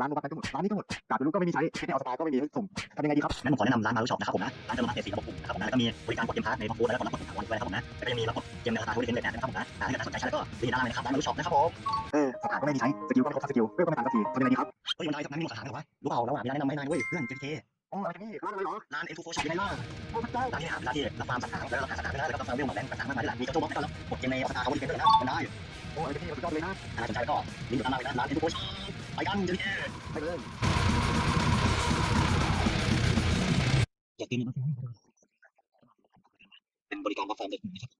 ร้านโลบักก็หมดร้านนี้ก็หมดกาดเป็นลูกก็ไม่มีใช้เพชรในออสตาก็ไม่มีให้ส่งทำยังไงดีครับงั้นผมขอแนะนำร้านมารุช็อปนะครับผมนะร้านเติมน้ำเอสีระบบปุ่มนะครับผมนะแล้วก็มีบริการกดเกมพาร์ทในบล็อกฟูดแล้วก็กดรับกดถาวรด้วยนะครับผมนะแล้วก็ยังมีรับกดเกมในราคาทุกเดือนเลยนะครับผมนะถ้าเกิดน่าสนใจใช้แล้วก็รีบด้านล่างเลยนะครับร้านมารุช็อปนะครับผมเออสถานก็ไม่มีใช้สกิลก็ไม่ครบสักสกิลเพื่อก็ไม่ตามสักทีทำยังไงดีครับเฮ้ยมันได้ครับนั่นมีหมดสาขาเลยวะรู้เปล่าแล้วอะมีร้านแนะนำให้นายเว้ยเพื่อนเจเคอ๋ออะไรกันนี่ร้านอะไรเหรอร้านเอ็นฟูโฟช็อปยังไงล่ะโอ้พระเจ้าร้านนี้ครับร้านที่รับฟาร์มสาขาแล้วก็ราคาสาขาด้วยนะแล้วก็ฟาร์มเวลหมดแรงสาขามากมายหลายมีเจ้าตัวบล็อกให้เรากดเกมในออสตาเขาบริการด้วยนะมันได้โอ้อะไรกันนี่สุดยอดเลยนะถ้าสนใจก็ลิงก์อยู่ด้านล่างเลยนะร้านเอ็นฟูโฟช็อป ไปกันเจเคไปเลยอยากกินเป็นบริการกาแฟเด็กนะครับ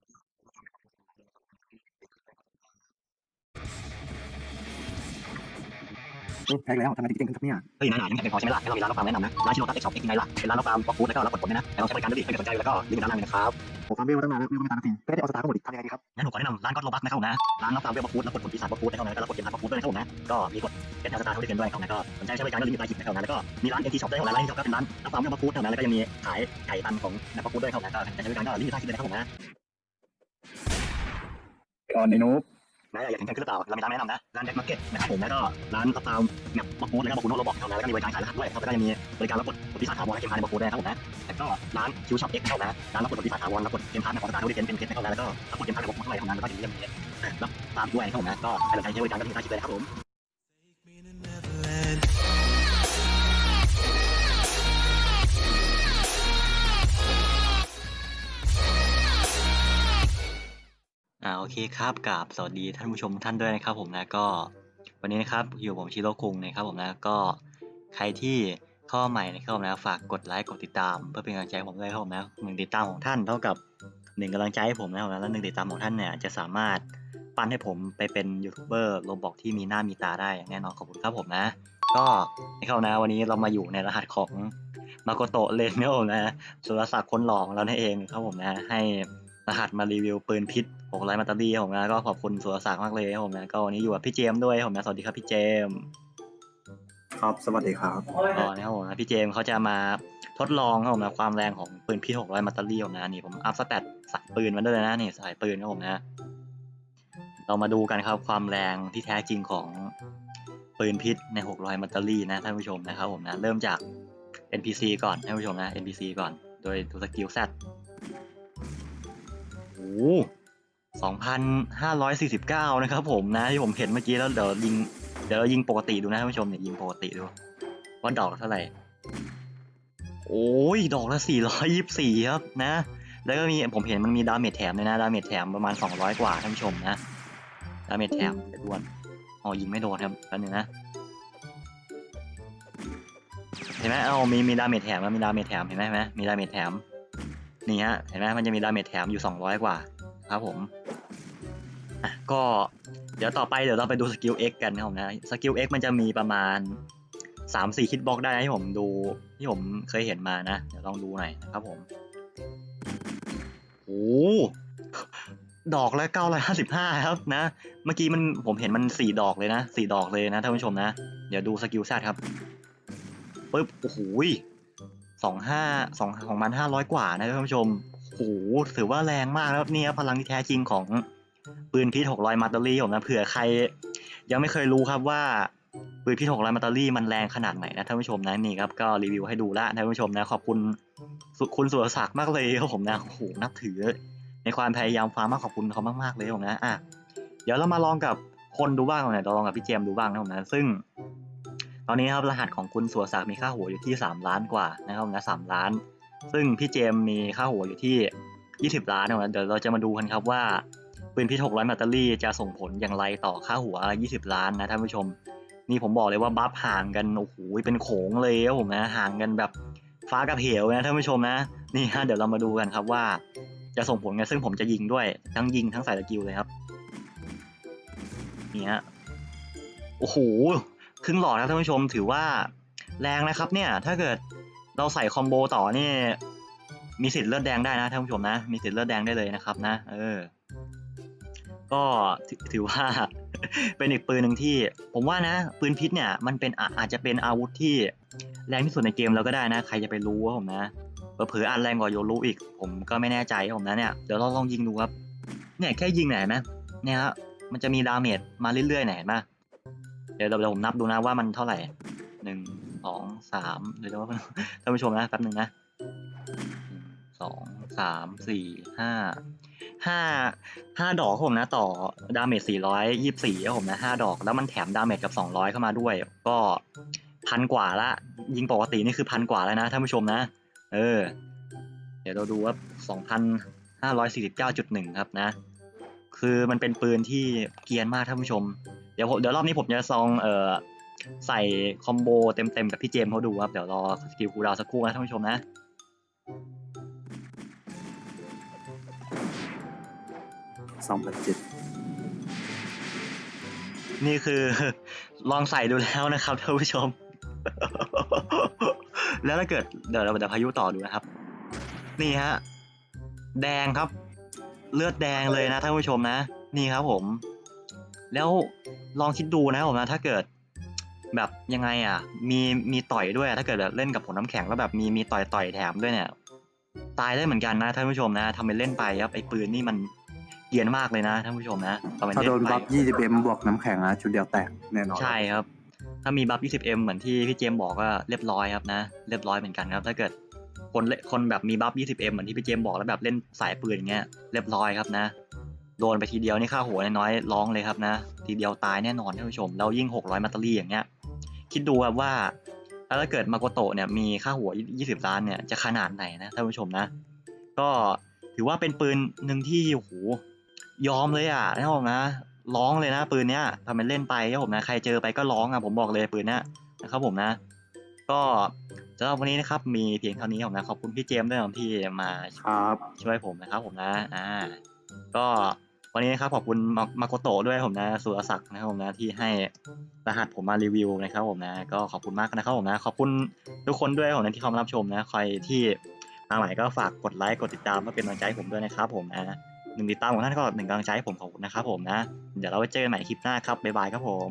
แพ้แล้วทำไงถึงเก่งขึ้นครับเนี่ยเฮ้ยนายหนายังไม่พอใช่ไหมล่ะให้เรามีร้านรับฟาร์มแนะนำนะร้านชิโนตัสเอ็กช็อปเอ็กซ์ไนล่ะเป็นร้านรับฟาร์มบล็อกฟูดแล้วก็รับกดผลด้วยนะให้เราใช้บริการด้วยดิถ้าเกิดสนใจแล้วก็ลิงก์อยู่ด้านล่างเลยนะครับผมฟาร์มเวลมาตั้งนานแล้วเวลก็ไม่ตามสักทีเพชรในออสตาก็หมดอีกทำยังไงดีครับงั้นผมขอแนะนำร้านก็โรบัสนะครับผมนะร้านรับฟาร์มเวลบัฟฟูดแล้วกดผลปีศาจบัฟฟูดนะครับนะแล้วก็รับกดเกมพาร์ทบัฟฟูดด้วยนะครับผมนะก็มีกดเกมแอสตาร์ทด้วยกันด้วยนะครับนะก็สนใจใช้บริการก็ลิงก์อยู่ใต้คลิปนะครับนะแล้วก็มีร้านเอ็นทีช็อปด้วยนะครับร้านเอ็นทีช็อปก็เป็นร้านรับฟาร์มเวลบัฟฟูดนะครับนะแล้วก็ยังมีขายไก่ตันของนักบัฟฟูดด้วยครับนะก็ใช้บริการก็ลิงก์อยู่ใต้คลิปเลยนะครับผมนะก่อนไอ้นุ๊ก นะอยากเห็นกันขึ้นหรือเปล่าเรามีร้านแนะนำนะร้านเด็กมาร์เก็ตนะครับผมแล้วก็ร้านรับฟาร์มแบบบักฟูดแล้วก็บักฟูดโรบอกเท่านั้นแล้วก็มีบริการขายรหัสด้วยครับแล้วก็ยังมีบริการรับกดผลปีศาจถาวรให้เกมพาร์ทในบักฟูดด้วยนะครับผมนะแล้วก็ร้านคิวช็อปเอ็กซ์นะครับนร้านรับกดผลปีศาจถาวรรับกดเกมพาร์ทในออสตาร์ด้วยเป็นเป็นเพชรนะครับนแล้วก็รับกดเกมพาร์ทในบักฟูดด้วยนะครับนแล้วก็อย่งนี้ยังมีรับตามด้วยนะครับผมนะก็ใครสนใจใช้บริการก็ลิงก์ใต้คลิปเลยนะครับผมาโอเคครับกับสวัสดีท่านผู้ชมท่านด้วยนะครับผมนะก็วันนี้นะครับอยู่ผมชิโร่คุงนะครับผมนะก็ใครที่เข้ามาใหม่นะครับผมนะฝากกดไลค์กดติดตาม เพื่อเป็นกำลังใจผมด้วยครับผมนะหนึ่งติดตามของท่านเท่ากับหนึ่งกำลังใจให้ผมนะครับแล้วหนึ่งติดตามของท่านเนี่ยจะสามารถปั้นให้ผมไปเป็นยูทูบเบอร์โรบอกที่มีหน้ามีตาได้อย่างแน่นอนขอบคุณครับผมนะ ก็นะครับนะวันนี้เรามาอยู่ในรหัสของมาโกโตะเลนนะครับผมนะสุรศักดิ์คนหลอของเรานั่นเองครับผมนะให้ รหัสมารีวิวปืนพิษของไลน์มาตาดีผมนะก็ขอบคุณสุรศักดิ์มากเลยผมนะก็วันนี้อยู่กับพี่เจมด้วยผมนะสวัสดีครับพี่เจม ครับสวัสดีครับอ๋อนะครับผมนะพี่เจมเขาจะมาทดลองครับผมนะความแรงของปืนพิษหกร้อยมาตาดีผมนะนี่ผมอัพสแตทสายปืนมาด้วยนะนี่สายปืนครับผมนะ เรามาดูกันครับความแรงที่แท้จริงของปืนพิษในหกร้อยมาตาดีนะท่านผู้ชมนะครับผมนะเริ่มจาก NPC ก่อนท่านผู้ชมนะ NPC ก่อน โดยตัวสกิลแซด 2,549 นะครับผมนะที่ผมเห็นเมื่อกี้แล้วเดี๋ยวยิงเดี๋ยวเรายิงปกติดูนะท่านผู้ชมเนี่ยยิงปกติดูว่าดอกเท่าไหร่ โอ้ยดอกละ 424 ครับนะ แล้วก็มีผมเห็นมันมีดาเมจแถมเลยนะดาเมจแถมประมาณ 200 กว่าท่านผู้ชมนะดาเมจแถมไอ้ด้วนอ๋อยิงไม่โดนครับแป๊บนึงนะเห็นไหมเอามีมีดาเมจแถมแล้วมีดาเมจแถมเห็นไหมเห็นไหมมีดาเมจแถม นี่ฮะเห็นไหมมันจะมีดาเมจแถมอยู่ 200 กว่าครับผมอะก็เดี๋ยวต่อไปเดี๋ยวเราไปดูสกิล X กันนะครับผมนะสกิล X มันจะมีประมาณ 3-4 คิดบล็อกได้ที่ผมดูที่ผมเคยเห็นมานะ เดี๋ยวลองดูหน่อยนะครับผมโอ้ดอกละ955 ครับนะ เมื่อกี้มันผมเห็นมัน 4 ดอกเลยนะ 4 ดอกเลยนะท่านผู้ชมนะ เดี๋ยวดูสกิลแซดครับปึ๊บโอ้โห สองห้าสองสองพันห้าร้อยกว่านะท่านผู้ชมโอ้โหถือว่าแรงมากแล้วนี่ครับพลังที่แท้จริงของปืนพิษหกร้อยมัตเตอรี่ผมนะเผื่อใคร ยังไม่เคยรู้ครับว่าปืนพิษหกร้อยมัตเตอรี่มันแรงขนาดไหนนะท่านผู้ชมนะนี่ครับก็รีวิวให้ดูแล้วท่านผู้ชมนะขอบคุณสุคุณสุรศักดิ์มากเลยครับผมนะโอ้โหนับถือ ในความพยายามฟาร์มมากขอบคุณเขามากๆเลยครับผมนะอะเดี๋ยวเรามาลองกับคนดูบ้างนะเราลองกับพี่เจมส์ดูบ้างนะผมนะซึ่งต อนนี้ครับรหัสของคุณสุรศักดิ์มีค่าหัวอยู่ที่ 3 ล้านกว่านะครับนะสามล้าน ซึ่งพี่เจมมีค่าหัวอยู่ที่ 20 ล้านนะครับเดี๋ยวเราจะมาดูกันครับว่าปืนพิษ600แบตเตอรี่จะส่งผลอย่างไรต่อค่าหัว 20 ล้านนะท่านผู้ชม นี่ผมบอกเลยว่าบัฟห่างกันโอ้โหเป็นโขงเลยครับผมนะห่างกันแบบฟ้ากับเหวนะท่านผู้ชมนะนี่ฮะเดี๋ยวเรามาดูกันครับว่า จะส่งผลไงซึ่งผมจะยิงด้วย ทั้งยิงทั้งใส่สกิลเลยครับนี่ฮะโอ้โห รึ่งหลอดนะท่านผู้ชมถือว่าแรงนะครับเนี่ยถ้าเกิดเราใส่คอมโบต่อนี่มีสิทธิ์เลือดแดงได้นะท่านผู้ชมนะ มีสิทธิ์เลือดแดงได้เลยนะครับนะ เออ ก็ถือถือว่าเป็นอีกปืนหนึ่งที่ ผมว่านะ ปืนพิษเนี่ย มันเป็นอาอาจจะเป็นอาวุธที่แรงที่สุดในเกมเราก็ได้นะ ใครจะไปรู้ว่าผมนะเผลอๆอันแรงกว่าโยรุอีก ผมก็ไม่แน่ใจผมนะเนี่ยเดี๋ยวเราลองยิงดูครับเนี่ยแค่ยิงไหนไหมเนี่ยฮะมันจะมีดาเมจมาเรื่อยๆไหนไหมเดี๋ยวเดี๋ยวผมนับดูนะว่ามันเท่าไหร่หนึ่งสองสามเดี๋ยวท่านผู้ชมนะแป๊บหนึ่งนะสองสามสี่ห้าห้าห้าดอกผมนะ ต่อดาเมจสี่ร้อยยี่สี่ครับผมนะห้าดอก แล้วมันแถมดาเมจกับสองร้อยเข้ามาด้วย ก็พันกว่าละ ยิงปกตินี่คือพันกว่าแล้วนะท่านผู้ชมนะ เออ เดี๋ยวเราดูว่าสองพันห้าร้อยสี่สิบเก้าจุดหนึ่งครับนะ คือมันเป็นปืนที่เกียนมากท่านผู้ชม ดี๋ยวผมเดี๋ยวรอบนี้ผมจะซองเอ่อใส่คอมโบเต็มๆกับพี่เจมส์เขาดูครับเดี๋ยวรอสกิลคูลดาวน์สักครู่นะท่านผู้ชมนะสองพันเจ็ดนี่คือลองใส่ดูแล้วนะครับท่านผู้ชม แล้วถ้าเกิดเดี๋ยวเราเดี๋ยวพายุต่อดูนะครับ นี่ฮะแดงครับ เลือดแดงเลยนะท่านผู้ชมนะ นี่ครับผม แล้ว ลองคิดดูนะผมนะถ้าเกิด แบบยังไงอะ มีมีต่อยด้วยถ้าเกิดแบบเล่นกับผลน้ำแข็งแล้วแบบมีมีต่อยต่อยแถมด้วยเนี่ย ตายได้เหมือนกันนะท่านผู้ชมนะทำเป็นเล่นไปครับไอ้ปืนนี่มันเกรียนมากเลยนะท่านผู้ชมนะทำเป็นถ้าเล่โดนนไปบัฟยี่สิบเอ็มบวกน้ำแข็งนะชุดเดียวแตกแน่นอนใช่ครับ ถ้ามีบัฟ 20m เหมือนที่พี่เจมส์บอกก็เรียบร้อยครับนะ เรียบร้อยเหมือนกันครับ ถ้าเกิดคนเล่นคนแบบมีบัฟ 20m เหมือนที่พี่เจมส์บอกแล้วแบบเล่นสายปืนอย่างเงี้ยเรียบร้อยครับนะ โดนไปทีเดียวนี่ค่าหัวน้อยๆร้องเลยครับนะ ทีเดียวตายแน่นอนท่านผู้ชมแล้วยิ่ง 600 มัตเตอรี่อย่างเงี้ยคิดดูครับว่าถ้าเกิดมาโกโตะเนี่ยมีค่าหัว 20 ล้านเนี่ยจะขนาดไหนนะท่านผู้ชมนะ ก็ถือว่าเป็นปืนหนึ่งที่โอ้โหยอมเลยอะนะครับผมนะร้องเลยนะปืนเนี้ยทำเป็นเล่นไปครับผมนะใครเจอไปก็ร้องอะผมบอกเลยปืนเนี้ยนะครับผมนะ ก็สำหรับวันนี้นะครับมีเพียงเท่านี้ผมนะขอบคุณพี่เจมส์ด้วยนะครับที่มาครับช่วยผมนะครับผมนะอ่าก็ วันนี้นะครับขอบคุณมาโกโตะด้วยผมนะสุรศักดิ์นะครับผมนะที่ให้รหัสผมมารีวิวนะครับผมนะก็ขอบคุณมากนะครับผมนะขอบคุณทุกคนด้วยผมนะที่เข้ามารับชมนะใครที่มาใหม่ก็ฝากกดไลค์กดติดตามเพื่อเป็นกำลังใจผมด้วยนะครับผมนะหนึ่งติดตามของท่านก็หนึ่งกำลังใจผมขอบคุณนะครับผมนะ เดี๋ยวเราไว้เจอกันใหม่คลิปหน้าครับบ๊ายบายครับผม